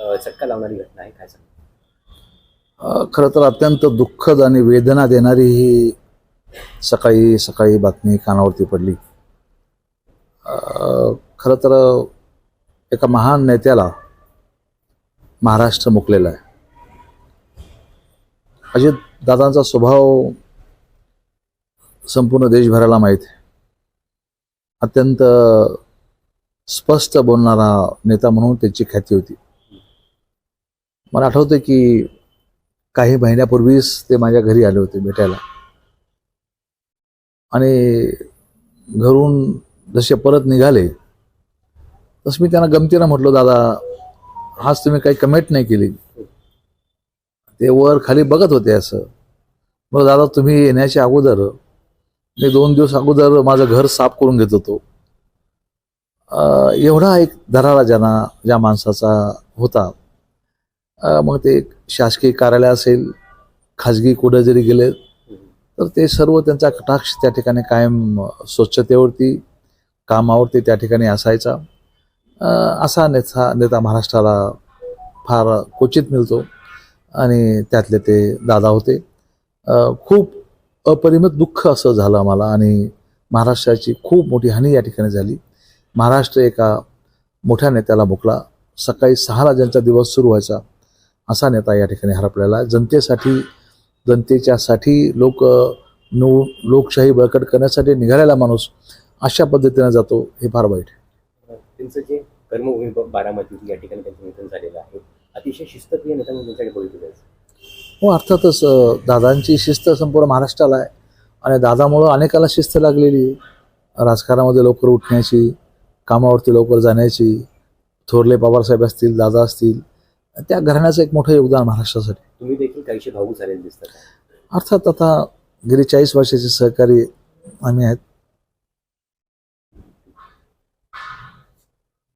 चटका लावणारी घटना आहे काय सांग? खरं तर अत्यंत दुःखद आणि वेदना देणारी ही सकाळी सकाळी बातमी कानावरती पडली. खरं तर एका महान नेत्याला महाराष्ट्र मुकलेला आहे. अजित दादांचा स्वभाव संपूर्ण देशभराला माहीत आहे. अत्यंत स्पष्ट बोलणारा नेता म्हणून त्यांची ख्याती होती. मला आठवतं की काही महिन्यापूर्वीच ते माझ्या घरी आले होते भेटायला. आणि घरून जसे परत निघाले तसं मी त्यांना गमतीनं म्हटलो दादा आज तुम्ही काही कमेंट नाही केली. ते वर खाली बघत होते असं. बरं दादा तुम्ही येण्याच्या अगोदर मी दोन दिवस अगोदर माझं घर साफ करून घेत होतो. एवढा एक दरारा ज्यांना ज्या माणसाचा होता मग ते शासकीय कार्यालय असेल खाजगी कुठं जरी गेले तर ते सर्व त्यांचा कटाक्ष त्या ठिकाणी कायम स्वच्छतेवरती कामावरती त्या ठिकाणी असायचा. असा नेता नेता महाराष्ट्राला फार क्वचित मिळतो. आणि त्यातले ते दादा होते. खूप अपरिमित दुःख असं झालं आम्हाला आणि महाराष्ट्राची खूप मोठी हानी या ठिकाणी झाली. महाराष्ट्र एका मोठ्या नेत्याला मुकला सकाळी सहाला ज्यांचा दिवस सुरू व्हायचा असा नेता या ठिकाणी हरपलेला जनतेसाठी जनतेच्यासाठी लोक नो लोकशाही बळकट करण्यासाठी निघालेला माणूस अशा पद्धतीने जातो हे फार वाईट त्यांचं जे कर्मभूमी बारामती या ठिकाणी त्यांचं निधन झालेलं आहे अतिशय शिस्तप्रिय नेता म्हणून त्यांच्याकडे बघितलं हो अर्थातच दादांची शिस्त संपूर्ण महाराष्ट्राला आहे. आणि दादामुळं अनेकाला शिस्त लागलेली आहे. राजकारणामध्ये लवकर उठण्याची कामावरती लवकर जाण्याची थोरले पवारसाहेब असतील दादा असतील त्या घराण्याचं एक मोठं योगदान महाराष्ट्रासाठी. तुम्ही देखील काहीशी भाऊक झालेले दिसतात. अर्थात आता गेली चाळीस वर्षाचे सहकारी आम्ही आहेत.